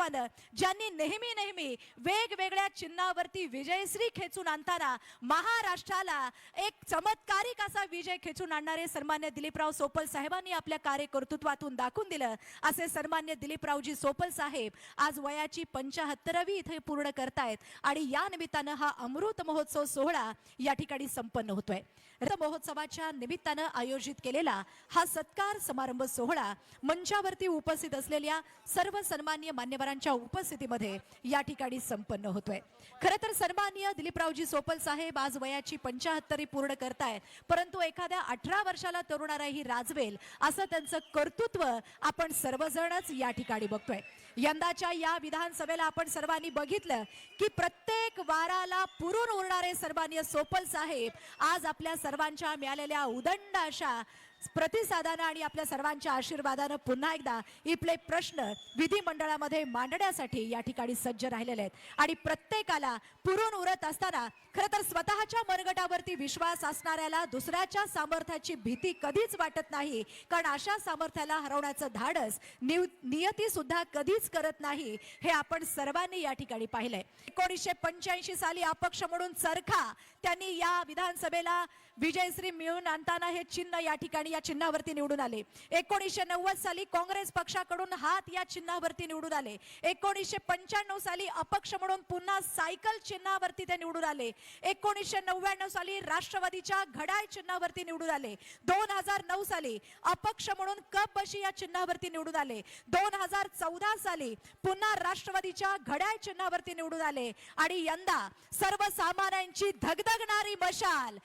कर्तृत्वानं ज्यांनी नेहमी नेहमी वेगवेगळ्या चिन्हावरती विजयश्री खेचून आणताना महाराष्ट्राला एक चमत्कारिक असा विजय खेचून आणणारे सन्मान्य दिलीपराव सोपल साहेबांनी आपल्या कार्यकर्तृत्वातून दाखवून दिलं. असे सन्मान्य दिलीपरावजी सोपल साहेब आज वयाची पंचाहत्तरावी इथे पूर्ण करतायत आणि या निमित्तानं हा अमृत महोत्सव सोहळा या ठिकाणी संपन्न होतोय. महोत्सवाच्या निमित्तानं आयोजित केलेला हा सत्कार समारंभ सोहळा मंचावरती उपस्थित असलेल्या सर्व सन्मान्य मान्यवरांच्या उपस्थितीमध्ये या ठिकाणी संपन्न होतोय. खरं तर सन्मान्य दिलीपरावजी सोपल साहेब आज वयाची पंचाहत्तरी पूर्ण करतायत परंतु एखाद्या अठरा वर्षाला तरुणालाही राजवेल असं त्यांचं कर्तृत्व आपण सर्वजणच या ठिकाणी बघतोय. यंदाच्या या विधानसभेला आपण सर्वांनी बघितलं की प्रत्येक वाराला पुरून उरणारे सर्वांनी सोपल साहेब आज आपल्या सर्वांच्या मिळालेल्या उदंड अशा प्रतिसादानं आणि आपल्या सर्वांच्या आशीर्वादानं पुन्हा एकदा इथले प्रश्न विधिमंडळामध्ये मांडण्यासाठी या ठिकाणी सज्ज राहिलेले आहेत. आणि प्रत्येकाला पुरून उरत असताना खरं तर स्वतःच्या मनगटावरती विश्वास असणाऱ्याला दुसऱ्याच्या सामर्थ्याची भीती कधीच वाटत नाही कारण अशा सामर्थ्याला हरवण्याचं धाडस नियती सुद्धा कधीच करत नाही हे आपण सर्वांनी या ठिकाणी पाहिलंय. एकोणीसशे पंच्याऐंशी साली अपक्ष म्हणून चरखा त्यांनी या विधानसभेला विजयश्री मिळून आणताना हे चिन्ह या ठिकाणी या चिन्हावरती निवडून आले. एकोणीसशे नव्वद साली काँग्रेस पक्षाकडून हात या चिन्हावरती निवडून आले. एकोणीसशे पंच्याण्णव साली अपक्ष म्हणून पुन्हा सायकल चिन्हावरती ते निवडून आले. एकोणीसशे नव्याण्णव साली राष्ट्रवादीच्या घड्याळ चिन्हावरती निवडून आले. दोन हजार नऊ साली अपक्ष म्हणून कप बशी या चिन्हावरती निवडून आले. दोन हजार चौदा साली पुन्हा राष्ट्रवादीच्या घड्याळ चिन्हावरती निवडून आले. आणि यंदा सर्वसामान्यांची धगधगणारी मशाल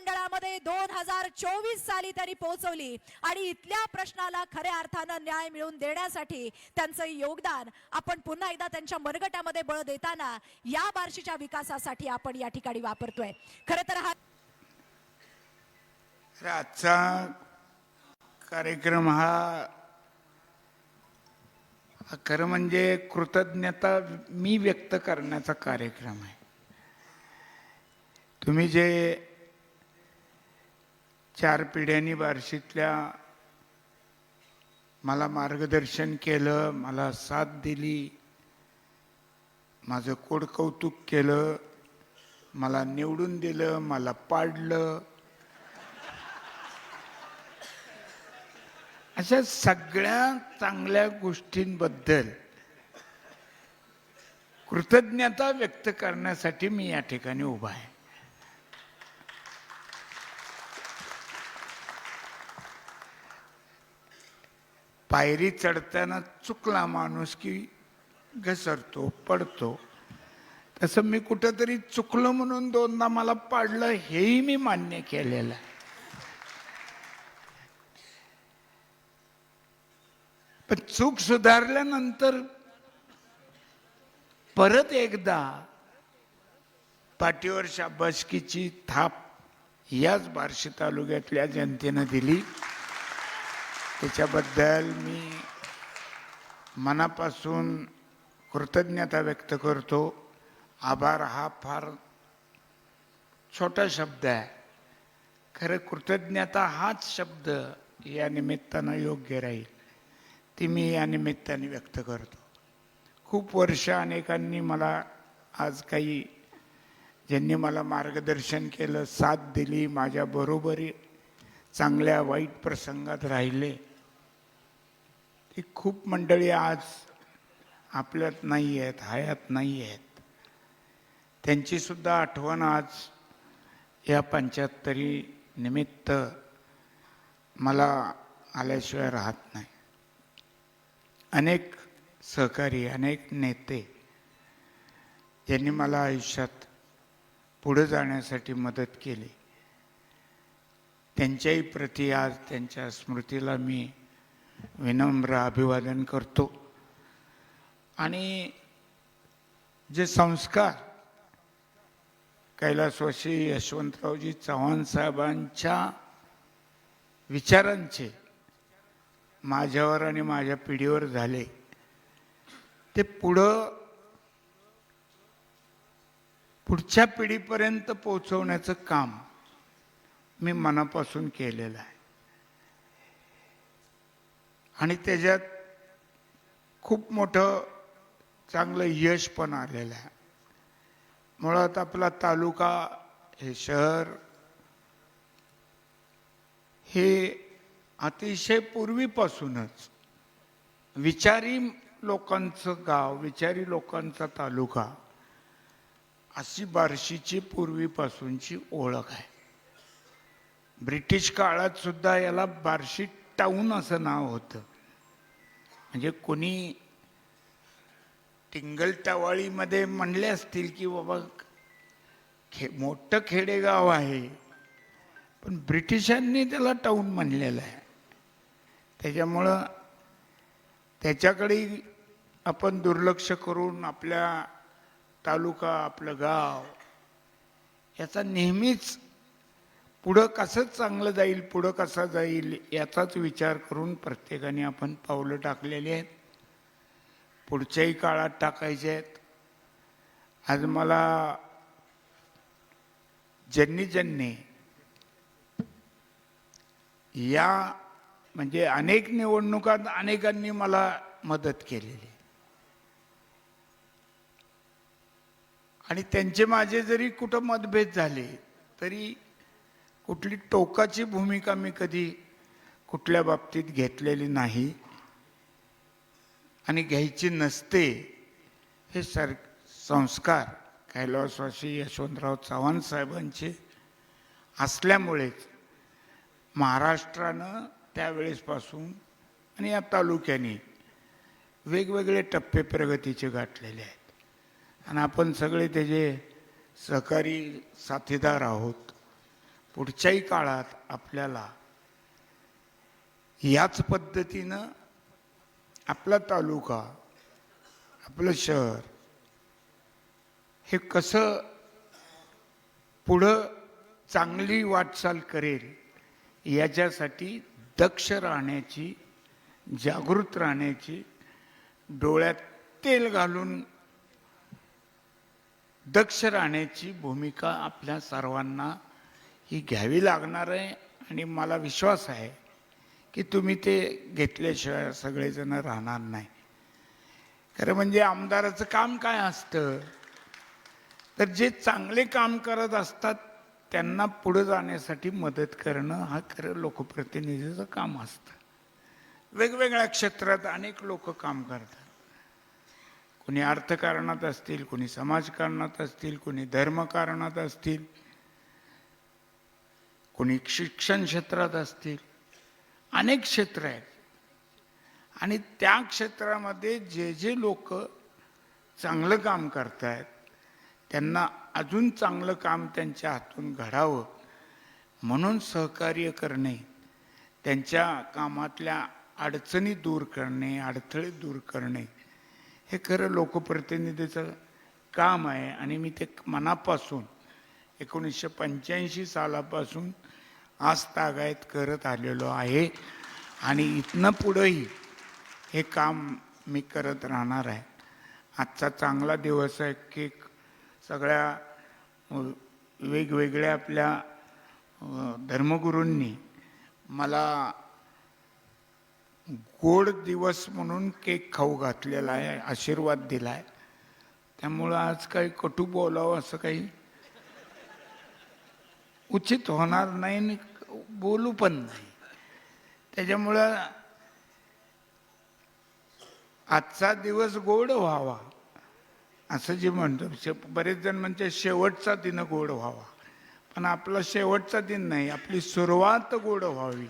मंडळामध्ये दोन हजार चोवीस साली त्यांनी पोहोचवली. आणि इथल्या प्रश्नाला खऱ्या अर्थानं न्याय मिळवून देण्यासाठी त्यांचं योगदान आपण पुन्हा एकदा त्यांच्या मनगटामध्ये बळ देताना या बार्शीच्या विकासासाठी आपण या ठिकाणी वापरतोय. खरं तर हा आजचा कार्यक्रम हा खरं म्हणजे कृतज्ञता मी व्यक्त करण्याचा कार्यक्रम आहे. तुम्ही जे चार पिढ्यांनी बार्शीतल्या मला मार्गदर्शन केलं मला साथ दिली माझं कोड कौतुक केलं मला निवडून दिलं मला पाडलं. अशा सगळ्या चांगल्या गोष्टींबद्दल कृतज्ञता व्यक्त करण्यासाठी मी या ठिकाणी उभा आहे. पायरी चढताना चुकला माणूस की घसरतो पडतो. तसं मी कुठंतरी चुकलो म्हणून दोनदा मला पाडलं हेही मी मान्य केलेलं. आहे पण चूक सुधारल्यानंतर परत एकदा पाठीवर शाबासकीची थाप याच बार्शी तालुक्यातल्या जनतेनं दिली. त्याच्याबद्दल मी मनापासून कृतज्ञता व्यक्त करतो. आभार हा फार छोटा शब्द आहे. खरं कृतज्ञता हाच शब्द या निमित्तानं योग्य राहील ती मी या निमित्ताने व्यक्त करतो. खूप वर्ष अनेकांनी मला आज काही ज्यांनी मला मार्गदर्शन केलं साथ दिली माझ्या बरोबरी चांगल्या वाईट प्रसंगात राहिले. की खूप मंडळी आज आपल्यात नाही आहेत हयात नाही आहेत त्यांची सुद्धा आठवण आज या पंच्याहत्तरी निमित्त मला आल्याशिवाय राहत नाही. अनेक सहकारी अनेक नेते ज्यांनी मला आयुष्यात पुढे जाण्यासाठी मदत केली. त्यांच्याही प्रति आज त्यांच्या स्मृतीला मी विनम्र अभिवादन करतो. आणि जे संस्कार कैलासवासी यशवंतरावजी चव्हाण साहेबांच्या विचारांचे माझ्यावर आणि माझ्या पिढीवर झाले ते पुढं पुढच्या पिढीपर्यंत पोहोचवण्याचं काम मी मनापासून केलेलं आहे. आणि त्याच्यात खूप मोठं चांगलं यश पण आलेलं आहे. मुळात आपला तालुका हे शहर हे अतिशय पूर्वीपासूनच विचारी लोकांचं गाव विचारी लोकांचा तालुका अशी बार्शीची पूर्वीपासूनची ओळख आहे. ब्रिटिश काळात सुद्धा याला बार्शी टाऊन असं नाव होतं. म्हणजे कोणी टिंगल टवाळीमध्ये म्हणले असतील की बाबा खे मोठं खेडेगाव आहे पण ब्रिटिशांनी त्याला टाऊन म्हणलेलं आहे. त्याच्यामुळं त्याच्याकडे आपण दुर्लक्ष करून आपल्या तालुका आपलं गाव याचा नेहमीच पुढं कसं चांगलं जाईल पुढं कसं जाईल याचाच विचार करून प्रत्येकाने आपण पावलं टाकलेली आहेत. पुढच्याही काळात टाकायचे आहेत. आज मला ज्यांनी ज्यांनी या म्हणजे अनेक निवडणुकात अनेकांनी मला मदत केलेली आणि त्यांचे माझे जरी कुठं मतभेद झाले तरी कुठली टोकाची भूमिका मी कधी कुठल्या बाबतीत घेतलेली नाही आणि घ्यायची नसते हे सर संस्कार कैलासवासी यशवंतराव चव्हाण साहेबांचे असल्यामुळेच महाराष्ट्रानं त्यावेळेसपासून आणि या तालुक्याने वेगवेगळे टप्पे प्रगतीचे गाठलेले आहेत. आणि आपण सगळे त्याचे सहकारी साथीदार आहोत पुढच्याही काळात आपल्याला याच पद्धतीनं आपला तालुका आपलं शहर हे कसं पुढं चांगली वाटचाल करेल याच्यासाठी दक्ष राहण्याची जागृत राहण्याची डोळ्यात तेल घालून दक्ष राहण्याची भूमिका आपल्या सर्वांना ही घ्यावी लागणार आहे आणि मला विश्वास आहे की तुम्ही ते घेतल्याशिवाय सगळेजण राहणार नाही. खरं म्हणजे आमदाराचं काम काय असतं? तर जे चांगले काम करत असतात त्यांना पुढे जाण्यासाठी मदत करणं हा खरं लोकप्रतिनिधीचं काम असतं. वेगवेगळ्या क्षेत्रात अनेक लोक काम करतात. कोणी अर्थकारणात असतील कोणी समाजकारणात असतील कोणी धर्मकारणात असतील कोणी शिक्षण क्षेत्रात असतील अनेक क्षेत्र आहेत. आणि त्या क्षेत्रामध्ये जे जे लोक चांगलं काम करतायत त्यांना अजून चांगलं काम त्यांच्या हातून घडावं म्हणून सहकार्य करणे त्यांच्या कामातल्या अडचणी दूर करणे अडथळे दूर करणे हे खरं लोकप्रतिनिधीचं काम आहे. आणि मी ते मनापासून एकोणीसशे पंच्याऐंशी सालापासून आज तागायत करत आलेलो आहे. आणि इथनं पुढंही हे काम मी करत राहणार आहे. आजचा चांगला दिवस आहे की सगळ्या वेगवेगळ्या आपल्या धर्मगुरूंनी मला गोड दिवस म्हणून केक खाऊ घातलेला आहे आशीर्वाद दिला आहे त्यामुळं आज काही कटू बोलावं असं काही उचित होणार नाही आणि बोलू पण नाही. त्याच्यामुळं आजचा दिवस गोड व्हावा असं जे म्हणतो. शे- बरेच जण म्हणजे शेवटचा दिन गोड व्हावा. पण आपला शेवटचा दिन नाही आपली सुरुवात गोड व्हावी.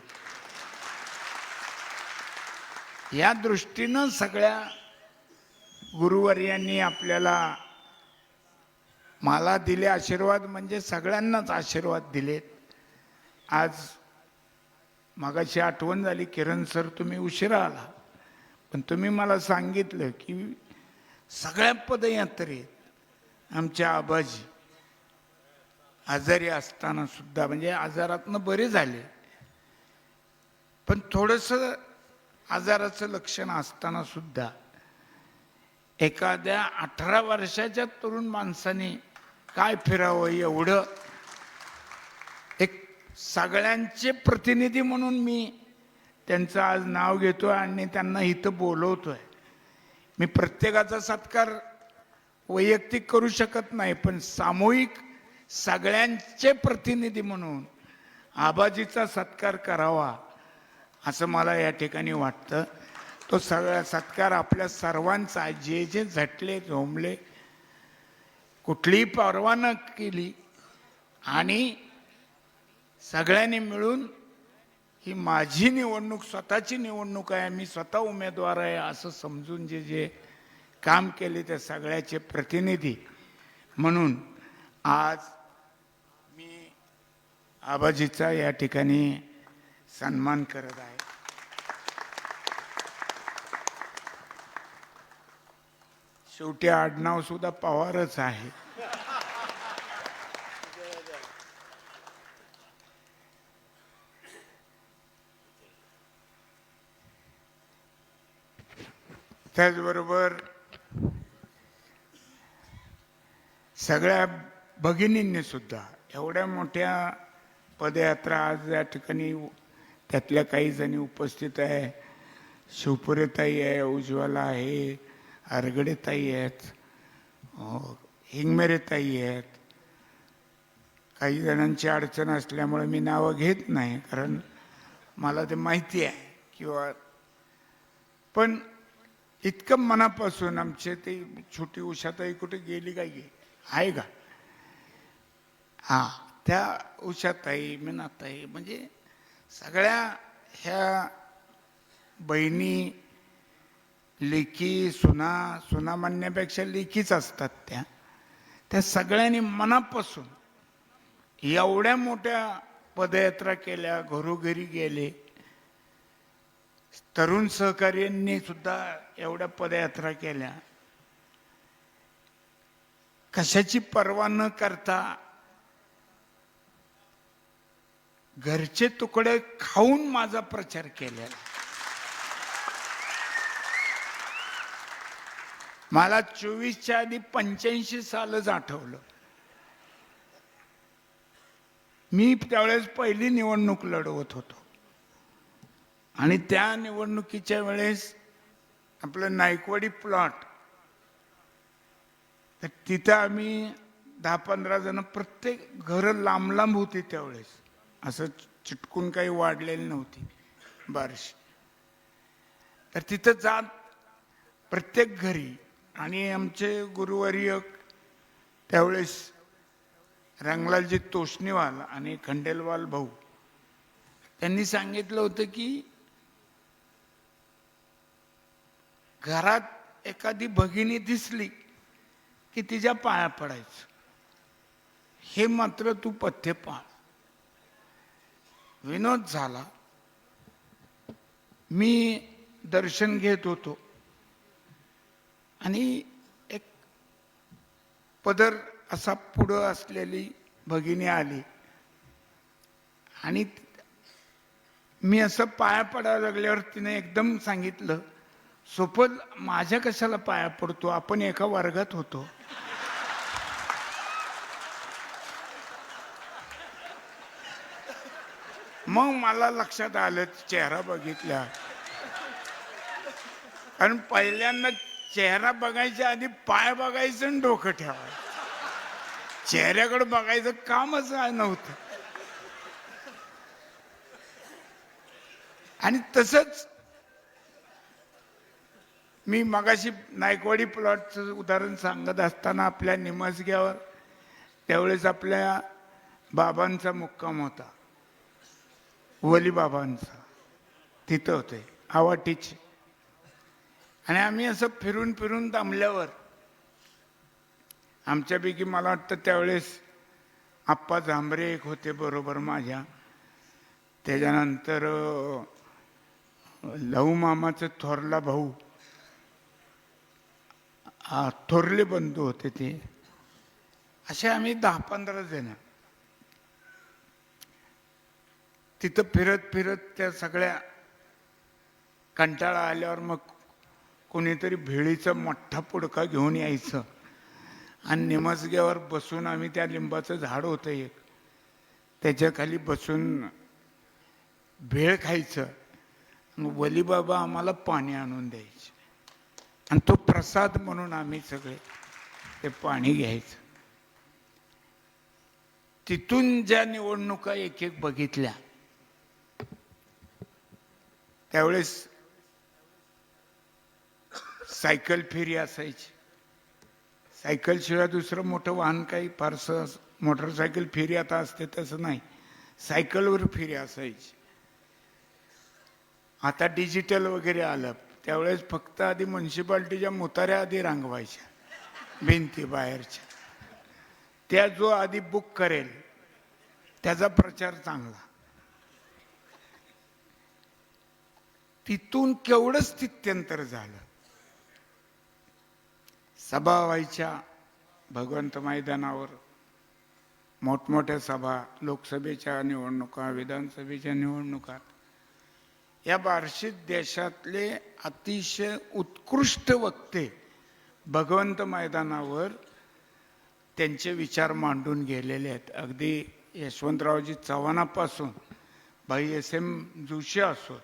या दृष्टीनं सगळ्या गुरुवर्यांनी आपल्याला मला दिले आशीर्वाद म्हणजे सगळ्यांनाच आशीर्वाद दिलेत. आज मगाशी आठवण झाली किरण सर तुम्ही उशिरा आला. पण तुम्ही मला सांगितलं की सगळ्या पदयात्रेत आमच्या आबाजी आजारी असताना सुद्धा म्हणजे आजारातनं बरे झाले. पण थोडंसं आजाराचं लक्षण असताना सुद्धा एखाद्या अठरा वर्षाच्या तरुण माणसाने काय फिरावं एवढं सगळ्यांचे प्रतिनिधी म्हणून मी त्यांचं आज नाव घेतो आणि त्यांना इथं बोलवतोय. मी प्रत्येकाचा सत्कार वैयक्तिक करू शकत नाही पण सामूहिक सगळ्यांचे प्रतिनिधी म्हणून आबाजीचा सत्कार करावा असं मला या ठिकाणी वाटतं. तो सगळा सत्कार आपल्या सर्वांचा जे जे झटले झोंबले कुठलीही परवा न केली आणि सगळ्यांनी मिळून ही माझी निवडणूक स्वतःची निवडणूक आहे. मी स्वतः उमेदवार आहे असं समजून जे जे काम केले त्या सगळ्याचे प्रतिनिधी. म्हणून आज मी आबाजीचा या ठिकाणी सन्मान करत आहे. शेवटी आडनाव सुद्धा पवारच आहे. त्याचबरोबर सगळ्या भगिनींनी सुद्धा एवढ्या मोठ्या पदयात्रा आज या ठिकाणी त्यातल्या काही जणी उपस्थित आहे. शिवपुरेताई आहे उज्ज्वला आहे आरगडेताई आहेत हिंगमेरेताई आहेत. काही जणांची अडचण असल्यामुळे मी नावं घेत नाही कारण मला ते माहिती आहे किंवा पण इतकं मनापासून आमचे ते छोटी उषाताई कुठे गेली काय गे आहे का? हा त्या उषाताई मीनाताई म्हणजे सगळ्या ह्या बहिणी लेखी सुना सुना म्हणण्यापेक्षा लेखीच असतात त्या. त्या सगळ्यांनी मनापासून एवढ्या मोठ्या पदयात्रा केल्या घरोघरी गेले. तरुण सहकार्यांनी सुद्धा एवढ्या पदयात्रा केल्या. कशाची पर्वा न करता घरचे तुकडे खाऊन माझा प्रचार केलेला. मला चोवीसच्या आधी पंच्याऐंशी सालच आठवलं. मी त्यावेळेस पहिली निवडणूक लढवत होतो. आणि त्या निवडणुकीच्या वेळेस आपलं नायकवाडी प्लॉट तर तिथं आम्ही दहा पंधरा जण प्रत्येक घरं लांब लांब होती त्यावेळेस. असं चिटकून काही वाढलेली नव्हती बारशी. तर तिथं जात प्रत्येक घरी आणि आमचे गुरुवर्य त्यावेळेस रंगलालजी तोष्णीवाल आणि खंडेलवाल भाऊ त्यांनी सांगितलं होतं की घरात एखादी भगिनी दिसली की तिच्या पाया पडायचं. हे मात्र तू पथ्य पाळ. विनोद झाला. मी दर्शन घेत होतो. आणि एक पदर असा पुढं असलेली भगिनी आली. आणि मी असं पाया पडायला लागल्यावर तिने एकदम सांगितलं सुपद माझ्या कशाला पाया पडतो? आपण एका वर्गात होतो. मग मला लक्षात आलं चेहरा बघितल्या कारण पहिल्यांदा चेहरा बघायच्या आधी पाय बघायचं आणि डोकं ठेवायचं. चेहऱ्याकडे बघायचं कामच नव्हतं. आणि तसंच मी मगाशी नायकवाडी प्लॉटचं उदाहरण सांगत असताना आपल्या निमसग्यावर त्यावेळेस आपल्या बाबांचा मुक्काम होता. वली बाबांचा. तिथं होते आवाटीचे. आणि आम्ही असं फिरून फिरून दमल्यावर आमच्यापैकी मला वाटतं त्यावेळेस आप्पा झांबरे एक होते बरोबर माझ्या. त्याच्यानंतर लहू मामाचं थोरला भाऊ. थोरले बंधू होते ते. असे आम्ही दहा पंधरा जण. तिथं फिरत फिरत त्या सगळ्या कंटाळा आल्यावर मग कोणीतरी भेळीचा मोठा पुडका घेऊन यायचं. आणि निमसग्यावर बसून आम्ही त्या लिंबाचं झाड होतं एक. त्याच्याखाली बसून भेळ खायचं. वलीबाबा आम्हाला पाणी आणून द्यायचे. आणि तो प्रसाद म्हणून आम्ही सगळे ते पाणी घ्यायचं. तिथून ज्या निवडणुका एक एक बघितल्या त्यावेळेस सायकल फेरी असायची. सायकलशिवाय दुसरं मोठं वाहन काही फारसं मोटरसायकल फेरी आता असते तसं नाही. सायकलवर फेरी असायची. आता डिजिटल वगैरे आलं. त्यावेळेस फक्त आधी म्युन्सिपाल्टीच्या मुताऱ्या आधी रांगवायच्या भिंती बाहेरच्या. त्या जो आधी बुक करेल त्याचा प्रचार चांगला. तिथून केवढं स्थित्यंतर झालं? सभा व्हायच्या भगवंत मैदानावर मोठमोठ्या सभा लोकसभेच्या निवडणुका विधानसभेच्या निवडणुका. या बार्शीत देशातले अतिशय उत्कृष्ट वक्ते भगवंत मैदानावर त्यांचे विचार मांडून गेलेले आहेत. अगदी यशवंतरावजी चव्हाणापासून भाई एस एम जोशी असोत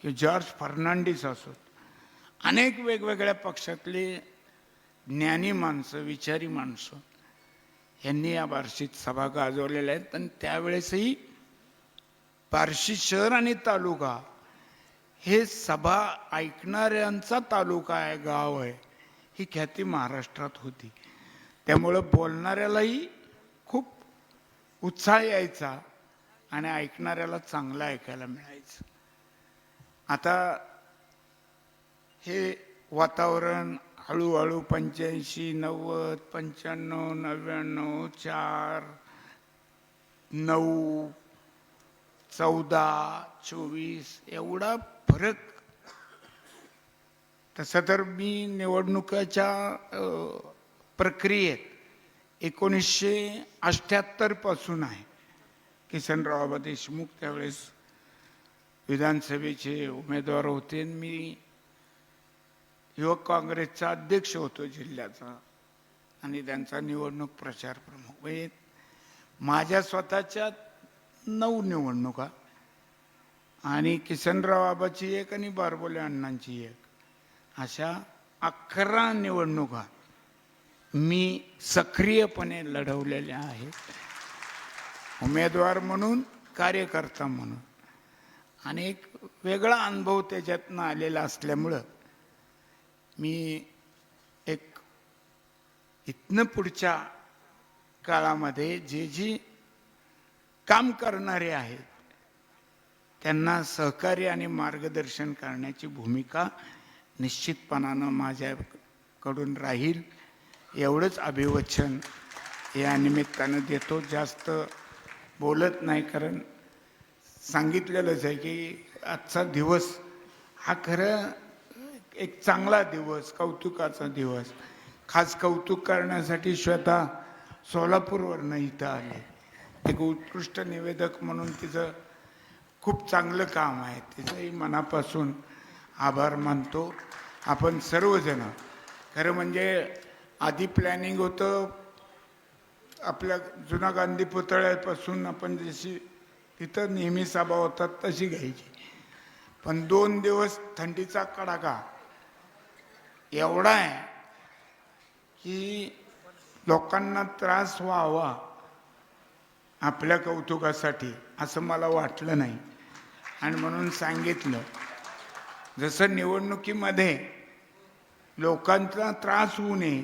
किंवा जॉर्ज फर्नांडिस असोत अनेक वेगवेगळ्या पक्षातले ज्ञानी माणसं विचारी माणसं यांनी या बार्शीत सभा गाजवलेल्या आहेत. आणि त्यावेळेसही बार्शी शहर आणि तालुका. हे सभा ऐकणाऱ्यांचा तालुका आहे गाव आहे. ही ख्याती महाराष्ट्रात होती. त्यामुळं बोलणाऱ्यालाही खूप उत्साह यायचा आणि ऐकणाऱ्याला चांगलं ऐकायला मिळायचं. आता हे वातावरण हळूहळू पंच्याऐंशी नव्वद पंच्याण्णव नव्याण्णव चार नऊ चौदा चोवीस एवढा फरक. तसं तर मी निवडणुकाच्या प्रक्रियेत एकोणीसशे अठ्ठ्याहत्तरपासून आहे. किसनराव देशमुख त्यावेळेस विधानसभेचे उमेदवार होते आणि मी युवक काँग्रेसचा अध्यक्ष होतो जिल्ह्याचा आणि त्यांचा निवडणूक प्रचार प्रमुख. म्हणजे माझ्या स्वतःच्या नऊ निवडणुका. आणि किसनराव आबाची एक आणि बारबोले अण्णांची एक. अशा अकरा निवडणुका मी सक्रियपणे लढवलेल्या आहेत. उमेदवार म्हणून कार्यकर्ता म्हणून. आणि एक वेगळा अनुभव त्याच्यातनं आलेला असल्यामुळं मी एक इथनं पुढच्या काळामध्ये जे जी काम करणारे आहेत. त्यांना सहकार्य आणि मार्गदर्शन करण्याची भूमिका निश्चितपणानं माझ्याकडून राहील. एवढंच अभिवचन या निमित्तानं देतो. जास्त बोलत नाही कारण सांगितलेलंच आहे की आजचा दिवस हा खरं एक चांगला दिवस कौतुकाचा दिवस. खास कौतुक करण्यासाठी श्वेता सोलापूरवरनं इथं आले. एक उत्कृष्ट निवेदक म्हणून तिचं खूप चांगलं काम आहे. तिचंही मनापासून आभार मानतो. आपण सर्वजण खरं म्हणजे आधी प्लॅनिंग होतं आपल्या जुना गांधी पुतळ्यापासून आपण जशी तिथं नेहमी सभा होतात तशी घ्यायची. पण दोन दिवस थंडीचा कडाका एवढा आहे की लोकांना त्रास व्हावा आपल्या कौतुकासाठी असं मला वाटलं नाही. आणि म्हणून सांगितलं जसं निवडणुकीमध्ये लोकांचा त्रास होऊ नये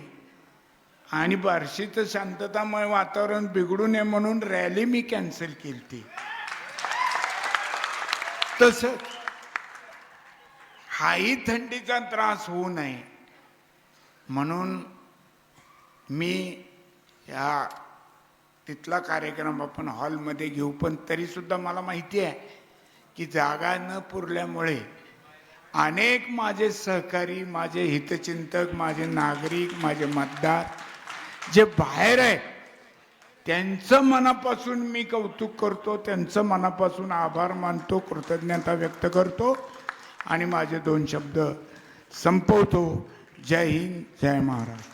आणि बार्शीचं शांततामय वातावरण बिघडू नये म्हणून रॅली मी कॅन्सल केली ती तसंच हाही थंडीचा त्रास होऊ नये म्हणून मी या तिथला कार्यक्रम आपण हॉलमध्ये घेऊ पण तरीसुद्धा मला माहिती आहे की जागा न पुरल्यामुळे अनेक माझे सहकारी माझे हितचिंतक माझे नागरिक माझे मतदार जे बाहेर आहे त्यांचं मनापासून मी कौतुक करतो त्यांचं मनापासून आभार मानतो कृतज्ञता व्यक्त करतो आणि माझे दोन शब्द संपवतो. जय हिंद जय महाराष्ट्र.